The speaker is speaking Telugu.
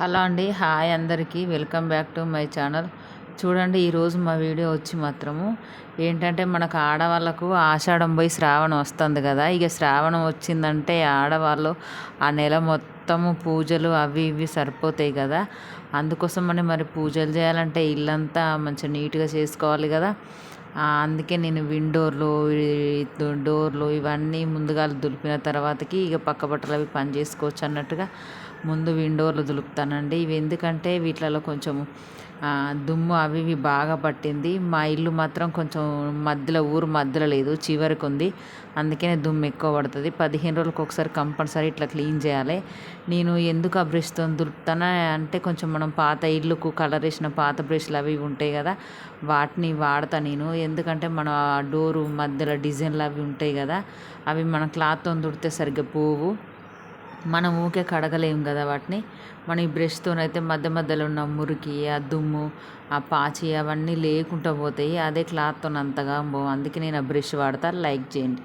హలో అండి హాయ్ అందరికీ. Welcome back to my channel. చూడండి ఈరోజు మా వీడియో వచ్చి మాత్రము ఏంటంటే మనకు ఆడవాళ్ళకు ఆషాఢం పోయి శ్రావణం వస్తుంది కదా. ఇక శ్రావణం వచ్చిందంటే ఆడవాళ్ళు ఆ నెల మొత్తము పూజలు అవి ఇవి సరిపోతాయి కదా. అందుకోసం మనం మరి పూజలు చేయాలంటే ఇల్లంతా మంచిగా నీట్గా చేసుకోవాలి కదా. అందుకే నేను విండోర్లు డోర్లు ఇవన్నీ ముందుగా దులిపిన తర్వాతకి ఇక పక్క బట్టలు అవి పని చేసుకోవచ్చు అన్నట్టుగా ముందు విండోర్లు దులుపుతానండి. ఇవి ఎందుకంటే వీటిలలో కొంచెం దుమ్ము అవి ఇవి బాగా పట్టింది. మా ఇల్లు మాత్రం కొంచెం మధ్యలో ఊరు మధ్యలో లేదు చివరికి ఉంది. అందుకనే దుమ్ము ఎక్కువ పడుతుంది. పదిహేను రోజులకు ఒకసారి కంపల్సరీ ఇట్లా క్లీన్ చేయాలి. నేను ఎందుకు ఆ బ్రష్తో దులుపుతానా అంటే కొంచెం మనం పాత ఇల్లుకు కలర్ వేసిన పాత బ్రష్లు అవి ఉంటాయి కదా వాటిని వాడతా నేను. ఎందుకంటే మన డోరు మధ్యలో డిజైన్లు అవి ఉంటాయి కదా అవి మన క్లాత్తో దుడితే సరిగ్గా పోవు. మనం ఊకే కడగలేము కదా వాటిని. మన ఈ బ్రష్తోనైతే మధ్య మధ్యలో ఉన్న మురికి ఆ దుమ్ము ఆ పాచి అవన్నీ లేకుండా పోతాయి. అదే క్లాత్తో అంతగా అందుకే నేను ఆ బ్రష్ వాడతా. లైక్ చేయండి.